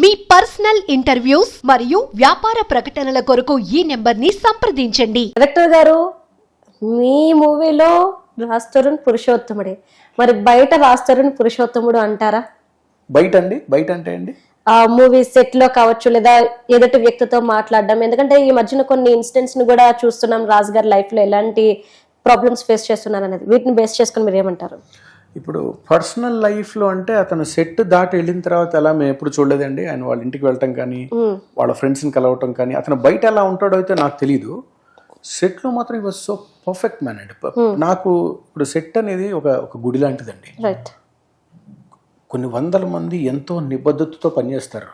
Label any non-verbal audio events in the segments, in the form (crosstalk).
మీ personal interviews మరియు వ్యాపార ప్రకటనల కొరకు ఈ నెంబర్ని సంప్రదించండి. డైరెక్టర్ గారు మీ మూవీలో రాజ్ తరుణ్ పురుషోత్తముడే. మరి బయట రాజ్ తరుణ్ పురుషోత్తముడు అంటారా? బయట అండి బయట అంటే అండి ఆ మూవీ సెట్లో కావచ్చు లేదా ఎదుటి వ్యక్తితో మాట్లాడడం. ఎందుకంటే ఈ మధ్యన కొన్ని ఇన్సిడెంట్స్ని కూడా చూస్తున్నాం. రాజ్ గారి లైఫ్లో ఎలాంటి ప్రాబ్లమ్స్ ఫేస్ చేస్తున్నారు అనేది వీటిని బేస్ చేసుకుని మీరు ఏమంటారు? ఇప్పుడు పర్సనల్ లైఫ్లో అంటే అతను సెట్ దాటి వెళ్ళిన తర్వాత ఎలా మేము ఎప్పుడు చూడలేదండి? ఆయన వాళ్ళ ఇంటికి వెళ్ళటం కానీ వాళ్ళ ఫ్రెండ్స్ని కలవటం కానీ అతను బయట ఎలా ఉంటాడో అయితే నాకు తెలీదు. సెట్లో మాత్రం ఈ వాజ్ సో పర్ఫెక్ట్ మ్యాన్ అండి నాకు ఇప్పుడు సెట్ అనేది ఒక ఒక గుడి లాంటిదండి. కొన్ని వందల మంది ఎంతో నిబద్ధతతో పనిచేస్తారు.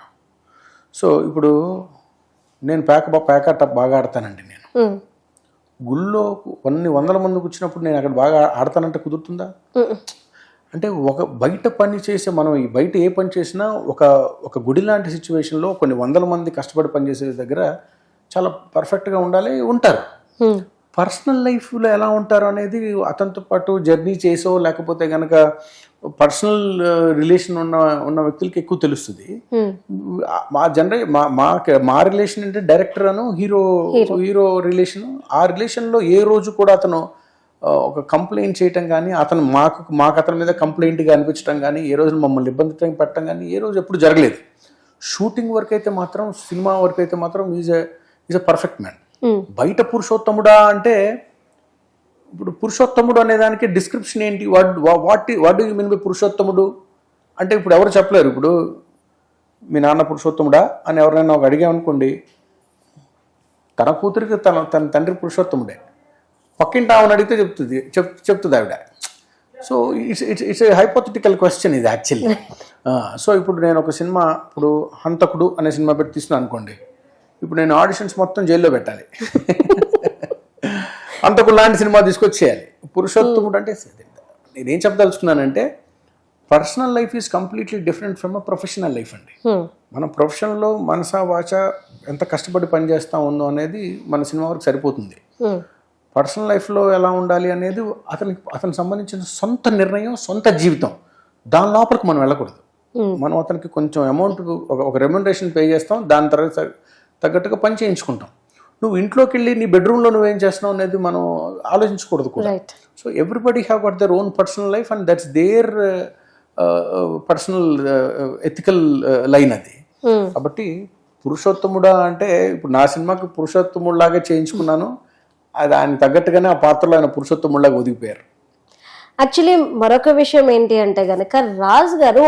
సో ఇప్పుడు నేను పేక బా- పేకాట బాగా ఆడతానండి నేను. గుళ్ళో కొన్ని వందల మందికి వచ్చినప్పుడు నేను అక్కడ బాగా ఆడతానంటే కుదురుతుందా? అంటే ఒక బయట పని చేసే మనం ఈ బయట ఏ పని చేసినా ఒక ఒక గుడి లాంటి సిచ్యువేషన్లో కొన్ని వందల మంది కష్టపడి పనిచేసే దగ్గర చాలా పర్ఫెక్ట్గా ఉండాలి ఉంటారు. పర్సనల్ లైఫ్లో ఎలా ఉంటారు అనేది అతనితో పాటు జర్నీ చేసో లేకపోతే కనుక పర్సనల్ రిలేషన్ ఉన్న ఉన్న వ్యక్తులకి ఎక్కువ తెలుస్తుంది. మా జనరే మా మా మా రిలేషన్ అంటే డైరెక్టర్ అను హీరో హీరో రిలేషన్ ఆ రిలేషన్లో ఏ రోజు కూడా అతను ఒక కంప్లైంట్ చేయటం కానీ అతను మాకు మాకు అతని మీద కంప్లైంట్గా అనిపించడం కానీ ఏ రోజు మమ్మల్ని ఇబ్బంది పెట్టడం కానీ ఏ రోజు ఎప్పుడు జరగలేదు. షూటింగ్ వరకు అయితే మాత్రం సినిమా వరకు అయితే మాత్రం is is a perfect man బయట పురుషోత్తముడా అంటే ఇప్పుడు పురుషోత్తముడు అనే దానికి డిస్క్రిప్షన్ ఏంటి? What what what you mean by పురుషోత్తముడు? అంటే ఇప్పుడు ఎవరు చెప్పలేరు. ఇప్పుడు మీ నాన్న పురుషోత్తముడా అని ఎవరైనా ఒక అడిగామనుకోండి తన కూతురికి తన తన తండ్రి పురుషోత్తముడే. పక్కింటి ఆమెను అడిగితే చెప్తుంది చెప్ చెప్తుంది ఆవిడ. So it's it's it's hypothetical question ఇది యాక్చువల్లీ సో (laughs) ఇప్పుడు నేను ఒక సినిమా ఇప్పుడు హంతకుడు అనే సినిమా పెట్టి తీస్తున్నాను అనుకోండి. ఇప్పుడు నేను ఆడిషన్స్ మొత్తం జైల్లో పెట్టాలి. (laughs) హంతకుడు లాంటి సినిమా తీసుకొచ్చేయాలి. పురుషోత్తముడు అంటే నేనేం చెప్పదలుచుకున్నానంటే personal life is completely different from a professional life అండి. మన ప్రొఫెషన్లో మనసా వాచ ఎంత కష్టపడి పనిచేస్తా ఉందో అనేది మన సినిమా వరకు సరిపోతుంది. పర్సనల్ లైఫ్లో ఎలా ఉండాలి అనేది అతనికి అతనికి సంబంధించిన సొంత నిర్ణయం సొంత జీవితం. దాని లోపలికి మనం వెళ్ళకూడదు. మనం అతనికి కొంచెం అమౌంట్ ఒక ఒక రెమ్యునరేషన్ పే చేస్తాం దాని తర్వాత తగ్గట్టుగా పని చేయించుకుంటాం. నువ్వు ఇంట్లోకి వెళ్ళి నీ బెడ్రూమ్లో నువ్వేం చేస్తున్నావు అనేది మనం ఆలోచించకూడదు కూడా. So everybody have got their own personal life and that's their personal ethical line అది. కాబట్టి పురుషోత్తముడా అంటే ఇప్పుడు నా సినిమాకి పురుషోత్తముడిలాగా చేయించుకున్నాను. అది ఆయన తగ్గట్టుగానే ఆ పాత్రలో ఆయన పురుషోత్తముడిలాగా ఒదిగిపోయారు. యాక్చువల్లీ మరొక విషయం ఏంటి అంటే గనక రాజ్ గారు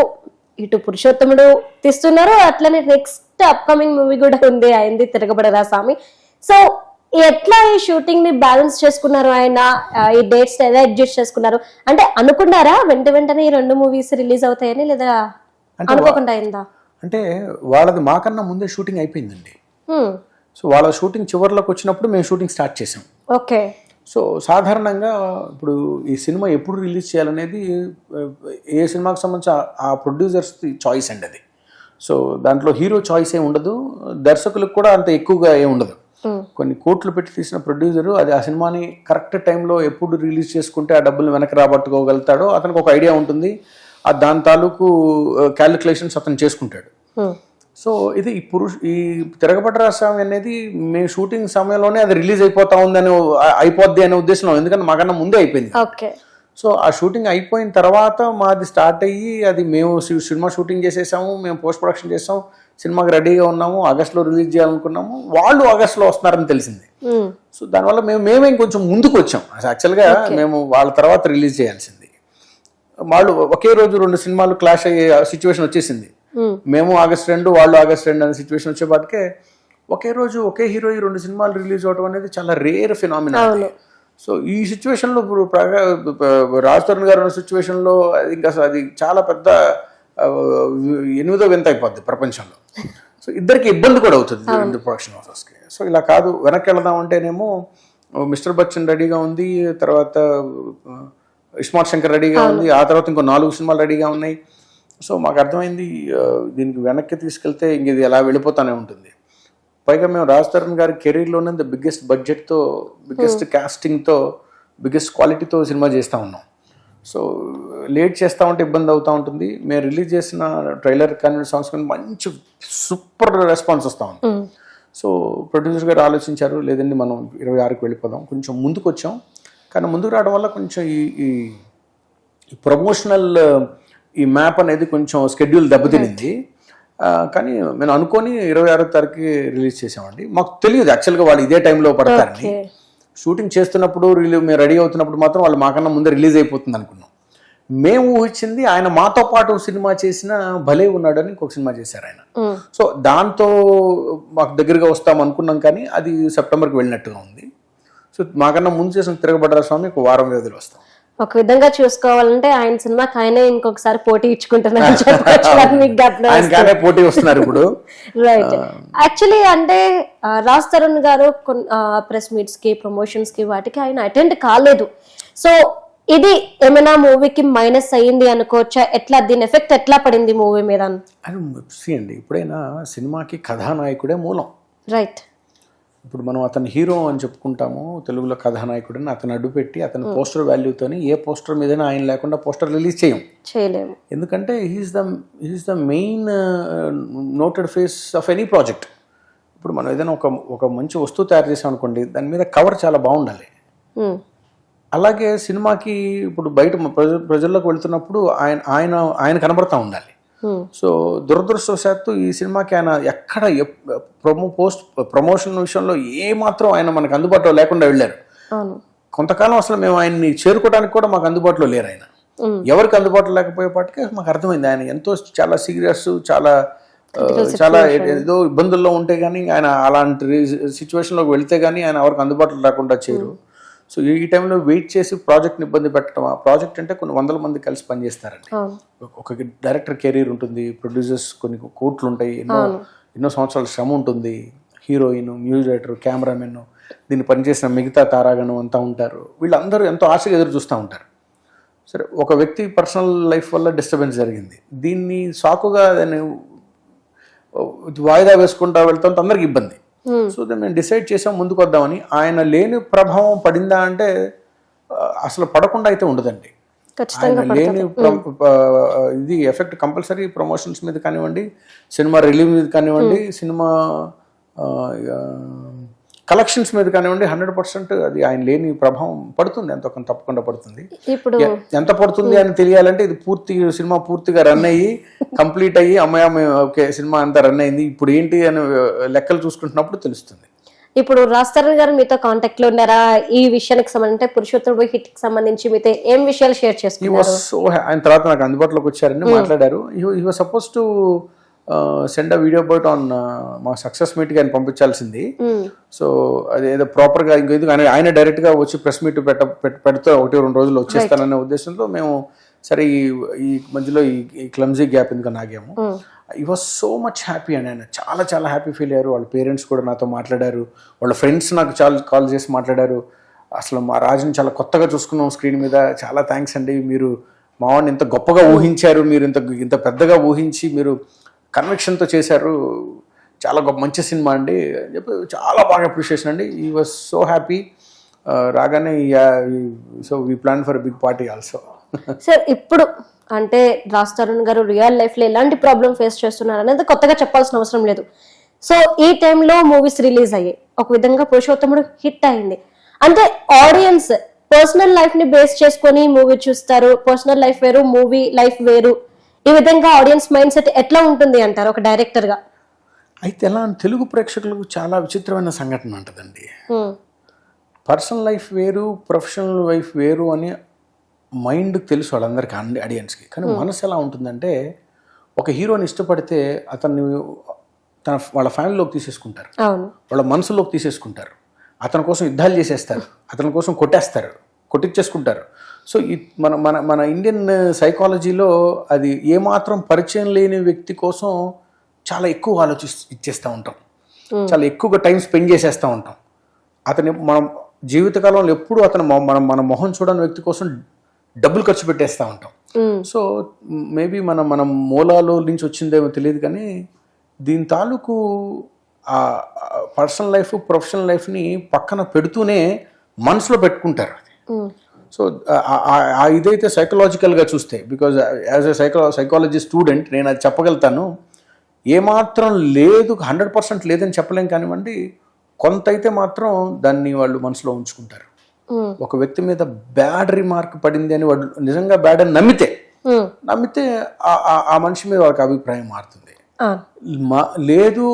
ఇటు పురుషోత్తముడు తీస్తున్నారు అట్లనే నెక్స్ట్ అప్కమింగ్ మూవీ కూడా ఉంది అయింది తిరగబడరా స్వామి. సో ఎట్లా ఈ షూటింగ్ని బ్యాలెన్స్ చేసుకున్నారు ఆయన? ఈ డేట్స్ ఎలా అడ్జస్ట్ చేసుకున్నారు? అంటే అనుకున్నారా వెంట వెంటనే ఈ రెండు మూవీస్ రిలీజ్ అవుతాయని లేదా అనుకోకుండా అయిందా? అంటే వాళ్ళది మాకన్నా ముందే షూటింగ్ అయిపోయిందండి. సో వాళ్ళ షూటింగ్ చివరిలోకి వచ్చినప్పుడు మేము షూటింగ్ స్టార్ట్ చేసాం. ఓకే. సో సాధారణంగా ఇప్పుడు ఈ సినిమా ఎప్పుడు రిలీజ్ చేయాలనేది ఏ సినిమాకి సంబంధించి ఆ- ఆ ప్రొడ్యూసర్స్ చాయిస్ అండి అది. సో దాంట్లో హీరో చాయిస్ ఏమి ఉండదు దర్శకులకు కూడా అంత ఎక్కువగా ఏమి ఉండదు. కొన్ని కోట్లు పెట్టి తీసిన ప్రొడ్యూసరు అది ఆ సినిమాని కరెక్ట్ టైంలో ఎప్పుడు రిలీజ్ చేసుకుంటే ఆ డబ్బులు వెనక్కి రాబట్టుకోగలుగుతాడో అతనికి ఒక ఐడియా ఉంటుంది. ఆ దాని తాలూకు క్యాలిక్యులేషన్స్ అతను చేసుకుంటాడు. సో ఇది ఈ పురుష్ ఈ తిరగబడ్డ రాస్వామి అనేది మేము షూటింగ్ సమయంలోనే అది రిలీజ్ అయిపోతా ఉందని అయిపోద్ది అనే ఉద్దేశంలో ఎందుకంటే మాకన్నా ముందే అయిపోయింది. ఓకే. సో ఆ షూటింగ్ అయిపోయిన తర్వాత మాది స్టార్ట్ అయ్యి అది మేము సినిమా షూటింగ్ చేసేసాము మేము పోస్ట్ ప్రొడక్షన్ చేసాం సినిమాకి రెడీగా ఉన్నాము ఆగస్ట్లో రిలీజ్ చేయాలనుకున్నాము. వాళ్ళు ఆగస్ట్లో వస్తున్నారని తెలిసింది. సో దానివల్ల మేము మేమే ఇంకొంచెం ముందుకు వచ్చాం యాక్చువల్గా మేము వాళ్ళ తర్వాత రిలీజ్ చేయాల్సింది. వాళ్ళు ఒకే రోజు రెండు సినిమాలు క్లాష్ అయ్యే సిచ్యువేషన్ వచ్చేసింది. మేము ఆగస్ట్ రెండు వాళ్ళు ఆగస్ట్ రెండు అనే సిచ్యువేషన్ వచ్చేపాటికే ఒకే రోజు ఒకే హీరో ఈ రెండు సినిమాలు రిలీజ్ అవడం అనేది చాలా రేర్ ఫినామినా. సో ఈ సిచ్యువేషన్లో ఇప్పుడు రాజ్ తరుణ్ గారు ఉన్న సిచ్యువేషన్లో అది ఇంకా అది చాలా పెద్ద ఎనిమిదో వింత అయిపోద్ది ప్రపంచంలో. సో ఇద్దరికి ఇబ్బంది కూడా అవుతుంది రెండు ప్రొడక్షన్ హౌసెస్కి సో ఇలా కాదు వెనక్కి వెళదాం అంటేనేమో మిస్టర్ బచ్చన్ రెడీగా ఉంది తర్వాత ఇస్మార్ట్ శంకర్ రెడీగా ఉంది ఆ తర్వాత ఇంకో నాలుగు సినిమాలు రెడీగా ఉన్నాయి. సో మాకు అర్థమైంది దీనికి వెనక్కి తీసుకెళ్తే ఇంక ఇది ఎలా వెళ్ళిపోతానే ఉంటుంది. పైగా మేము రాజ్ తరుణ్ గారి కెరీర్లోనే ద బిగ్గెస్ట్ బడ్జెట్తో బిగ్గెస్ట్ కాస్టింగ్తో బిగ్గెస్ట్ క్వాలిటీతో సినిమా చేస్తూ ఉన్నాం. సో లేట్ చేస్తూ ఉంటే ఇబ్బంది అవుతూ ఉంటుంది. మేము రిలీజ్ చేసిన ట్రైలర్ కానీ సాంగ్స్ కానీ మంచి సూపర్ రెస్పాన్స్ వస్తూ ఉంది. ఉమ్, సో ప్రొడ్యూసర్ గారు ఆలోచించారు లేదండి మనం ఇరవై ఆరుకి వెళ్ళిపోదాం. కొంచెం ముందుకు వచ్చాం కానీ ముందుకు రావడం వల్ల కొంచెం ఈ ఈ ప్రమోషనల్ ఈ మ్యాప్ అనేది కొంచెం స్కెడ్యూల్ దెబ్బతినింది. కానీ మేము అనుకొని ఇరవై ఆరో తారీఖు రిలీజ్ చేసామండి మాకు తెలియదు యాక్చువల్గా వాళ్ళు ఇదే టైంలో పడతారని. షూటింగ్ చేస్తున్నప్పుడు రిలీజ్ మేము రెడీ అవుతున్నప్పుడు మాత్రం వాళ్ళు మాకన్నా ముందే రిలీజ్ అయిపోతుంది అనుకున్నాం. మేము ఊహించింది ఆయన మాతో పాటు సినిమా చేసిన భలే ఉన్నాడని ఇంకొక సినిమా చేశారు ఆయన. సో దాంతో మాకు దగ్గరగా వస్తాం అనుకున్నాం కానీ అది సెప్టెంబర్కి వెళ్ళినట్టుగా ఉంది. సో మాకన్నా ముందు చేసిన తిరగబడ్డారు స్వామి ఒక వారం వ్యవధిలో వస్తాం. ఒక విధంగా చూసుకోవాలంటే ఆయన సినిమాకి ఆయనే ఇంకొకసారి పోటీ కానీ (laughs) పోటీ వస్తున్నారు ఇప్పుడు. (laughs) రైట్ యాక్చువల్లీ అంటే రాజ్ తరుణ్ గారు ప్రెస్ మీట్స్కి ప్రమోషన్స్కి వాటికి ఆయన అటెండ్ కాలేదు. సో ఇది ఏమైనా మూవీకి మైనస్ అయ్యింది అనుకోవచ్చా? ఎట్లా దీని ఎఫెక్ట్ ఎట్లా పడింది మూవీ మీద? అండి ఇప్పుడైనా సినిమాకి కథానాయకుడే మూలం. రైట్ ఇప్పుడు మనం అతను హీరో అని చెప్పుకుంటాము తెలుగులో కథానాయకుడని అతను అడ్డుపెట్టి అతని పోస్టర్ వాల్యూతోని ఏ పోస్టర్ మీదైనా ఆయన లేకుండా పోస్టర్ రిలీజ్ చేయం. చేయలేము. ఎందుకంటే he's the he's the main noted face of any project ఇప్పుడు మనం ఏదైనా ఒక ఒక మంచి వస్తువు తయారు చేసాం అనుకోండి దాని మీద కవర్ చాలా బాగుండాలి. అలాగే సినిమాకి ఇప్పుడు బయట ప్రజ ప్రజల్లోకి వెళ్తున్నప్పుడు ఆయన ఆయన ఆయన కనబడతా ఉండాలి. సో దురదృష్టవశాత్తు ఈ సినిమాకి ఆయన ఎక్కడ ప్రమో పోస్ట్ ప్రమోషన్ విషయంలో ఏ మాత్రం ఆయన మనకు అందుబాటులో లేకుండా వెళ్ళారు. కొంతకాలం అసలు మేము ఆయన్ని చేరుకోవడానికి కూడా మాకు అందుబాటులో లేరు ఆయన. ఉమ్, ఎవరికి అందుబాటులో లేకపోయేపాటికి మాకు అర్థమైంది. ఆయన ఎంతో చాలా సీరియస్ చాలా చాలా ఏదో ఇబ్బందుల్లో ఉంటే కానీ ఆయన అలాంటి సిచ్యువేషన్లోకి వెళ్తే కానీ ఆయన ఎవరికి అందుబాటులో లేకుండా చేయరు సో ఈ టైంలో వెయిట్ చేసి ప్రాజెక్ట్ని ఇబ్బంది పెట్టడం ఆ ప్రాజెక్ట్ అంటే కొన్ని వందల మంది కలిసి పనిచేస్తారండి. ఒక డైరెక్టర్ కెరీర్ ఉంటుంది ప్రొడ్యూసర్స్ కొన్ని కోట్లు ఉంటాయి ఎన్నో ఎన్నో సంవత్సరాల శ్రమ ఉంటుంది. హీరోయిన్ మ్యూజిక్ డైరెక్టర్ కెమెరామెన్ దీన్ని పనిచేసిన మిగతా తారాగణం అంతా ఉంటారు. వీళ్ళందరూ ఎంతో ఆశగా ఎదురు చూస్తూ ఉంటారు. సరే ఒక వ్యక్తి పర్సనల్ లైఫ్ వల్ల డిస్టర్బెన్స్ జరిగింది. దీన్ని సాకుగా దాన్ని వాయిదా వేసుకుంటా వెళ్తాం అందరికి ఇబ్బంది. సో దాన్ని మేము డిసైడ్ చేసాం ముందుకు వద్దామని ఆయన లేని ప్రభావం పడిందా అంటే అసలు పడకుండా అయితే ఉండదండి. ఆయన లేని ప- ఇది ఎఫెక్ట్ కంపల్సరీ ప్రమోషన్స్ మీద కానివ్వండి సినిమా రిలీజ్ మీద కానివ్వండి సినిమా కలెక్షన్స్ మీద కానివ్వండి హండ్రెడ్ పర్సెంట్ అది ఆయన లేని ప్రభావం పడుతుంది ఎంతో కొంత తప్పకుండా పడుతుంది. ఇప్పుడు ఎంత పడుతుంది అని తెలియాలంటే ఇది పూర్తి సినిమా పూర్తిగా రన్ అయ్యి కంప్లీట్ అయ్యి అమ్మాయి అమ్మాయి ఓకే సినిమా అంతా రన్ అయింది ఇప్పుడు ఏంటి అని లెక్కలు చూసుకుంటున్నప్పుడు తెలుస్తుంది. ఇప్పుడు రాజ్ తరుణ్ గారు మీతో కాంటాక్ట్లో ఉన్నారా? ఈ విషయానికి సంబంధించి పురుషోత్తముడు హిట్కి సంబంధించి మీతో ఏం విషయాలు షేర్ చేసుకున్నారు? సో ఆయన తర్వాత నాకు అందుబాటులోకి వచ్చారని మాట్లాడారు. Was supposed to send a video about on మా సక్సెస్ మీట్కి ఆయన పంపించాల్సింది. సో అది ఏదో ప్రాపర్గా ఇంకో ఎందుకు ఆయన డైరెక్ట్గా వచ్చి ప్రెస్ మీట్ పెట్ట పెట్- పెడితే ఒకటి రెండు రోజులు వచ్చేస్తాననే ఉద్దేశంతో మేము సరే ఈ ఈ మధ్యలో ఈ క్లమ్జీ గ్యాప్ ఎందుకు నాగాము. ఈ వాజ్ సో మచ్ హ్యాపీ అండి ఆయన చాలా చాలా హ్యాపీ ఫీల్ అయ్యారు. వాళ్ళ పేరెంట్స్ కూడా నాతో మాట్లాడారు. వాళ్ళ ఫ్రెండ్స్ నాకు చాలా కాల్ చేసి మాట్లాడారు. అసలు మా రాజుని చాలా కొత్తగా చూసుకున్నాం స్క్రీన్ మీద. చాలా థ్యాంక్స్ అండి. మీరు మా వాడిని ఇంత గొప్పగా ఊహించారు. మీరు ఇంత ఇంత పెద్దగా ఊహించి మీరు కన్విక్షన్తో చేశారు. చాలా గొప్ప మంచి సినిమా అండి. అని చెప్పి చాలా బాగా అప్రిషియేషన్ అండి. ఈ వాజ్ సో హ్యాపీ రాగానే so we plan for big party also sir ఇప్పుడు అంటే రాజ్ తరుణ్ గారు రియల్ లైఫ్లో ఎలాంటి ప్రాబ్లం ఫేస్ చేస్తున్నారు అనేది కొత్తగా చెప్పాల్సిన అవసరం లేదు. సో ఈ టైంలో మూవీస్ రిలీజ్ అయ్యాయి. ఒక విధంగా పురుషోత్తముడు హిట్ అయింది. అంటే ఆడియన్స్ పర్సనల్ లైఫ్ని బేస్ చేసుకొని మూవీ చూస్తారు. పర్సనల్ లైఫ్ వేరు మూవీ లైఫ్ వేరు. ఈ విధంగా ఆడియన్స్ మైండ్ సెట్ ఎట్లా ఉంటుంది అంటారు ఒక డైరెక్టర్గా? అయితే ఎలా తెలుగు ప్రేక్షకులకు చాలా విచిత్రమైన సంఘటన ఉంటుందండి పర్సనల్ లైఫ్ వేరు ప్రొఫెషనల్ లైఫ్ వేరు అని మైండ్ తెలుసు వాళ్ళందరికీ అండి ఆడియన్స్కి కానీ మనసు ఎలా ఉంటుందంటే ఒక హీరోని ఇష్టపడితే అతన్ని తన వాళ్ళ ఫ్యామిలీలోకి తీసేసుకుంటారు. వాళ్ళ మనసులోకి తీసేసుకుంటారు. అతని కోసం యుద్ధాలు చేసేస్తారు. అతని కోసం కొట్టేస్తారు. కొట్టించేసుకుంటారు సో మన మన మన ఇండియన్ సైకాలజీలో అది ఏమాత్రం పరిచయం లేని వ్యక్తి కోసం చాలా ఎక్కువ ఆలోచి ఇచ్చేస్తూ ఉంటాం. చాలా ఎక్కువగా టైం స్పెండ్ చేసేస్తూ ఉంటాం. అతని మనం జీవితకాలంలో ఎప్పుడు అతను మనం మన మొహం చూడని వ్యక్తి కోసం డబ్బులు ఖర్చు పెట్టేస్తూ ఉంటాం. సో మేబీ మన మనం మూలాలు నుంచి వచ్చిందేమో తెలియదు కానీ దీని తాలూకు ఆ పర్సనల్ లైఫ్ ప్రొఫెషనల్ లైఫ్ని పక్కన పెడుతూనే మనసులో పెట్టుకుంటారు అది. సో ఆ ఇదైతే సైకలాజికల్గా చూస్తే because as a psycho psychology student నేను అది చెప్పగలుగుతాను. ఏమాత్రం లేదు హండ్రెడ్ పర్సెంట్ లేదని చెప్పలేం కానివ్వండి కొంత అయితే మాత్రం దాన్ని వాళ్ళు మనసులో ఉంచుకుంటారు. ఉమ్, ఒక వ్యక్తి మీద బ్యాడ్ రిమార్క్ పడింది అని వాడు నిజంగా బ్యాడ్ అని నమ్మితే ఉమ్, నమ్మితే ఆ- మనిషి మీద వాళ్ళకి అభిప్రాయం మారుతుంది. లేదు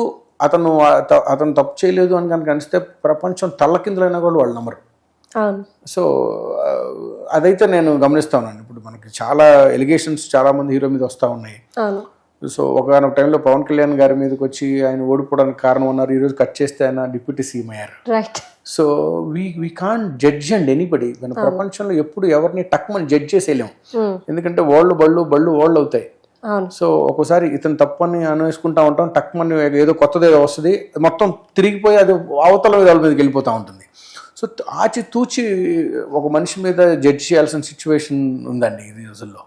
అతను అత- అతను తప్పు చేయలేదు అని కనుక అనిస్తే ప్రపంచం తల్లకిందులైనా కూడా వాళ్ళు నమ్మరు. సో అదైతే నేను గమనిస్తా ఉన్నాను ఇప్పుడు మనకి చాలా ఎలిగేషన్స్ చాలా మంది హీరో మీద వస్తూ ఉన్నాయి. సో ఒకనొక టైంలో పవన్ కళ్యాణ్ గారి మీదకి వచ్చి ఆయన ఓడిపోవడానికి కారణం ఉన్నారు ఈరోజు కట్ చేస్తే ఆయన డిప్యూటీ సీఎం అయ్యారు. Right so we we can't judge and anybody. మన ప్రపంచంలో ఎప్పుడు ఎవరిని టక్మని జడ్జ్ చేసేయలేం. ఉమ్, ఎందుకంటే వాళ్ళు బళ్ళు బళ్ళు వాళ్ళు అవుతాయి. సో ఒక్కోసారి ఇతను తప్పని అనేసుకుంటా ఉంటాం. టక్మని ఏదో కొత్తది ఏదో వస్తుంది. మొత్తం తిరిగిపోయి అది అవతల మీద వాళ్ళ మీదకి వెళ్ళిపోతూ ఉంటుంది. సో ఆచితూచి ఒక మనిషి మీద జడ్జ్ చేయాల్సిన సిచ్యువేషన్ ఉందండి ఈ రోజుల్లో.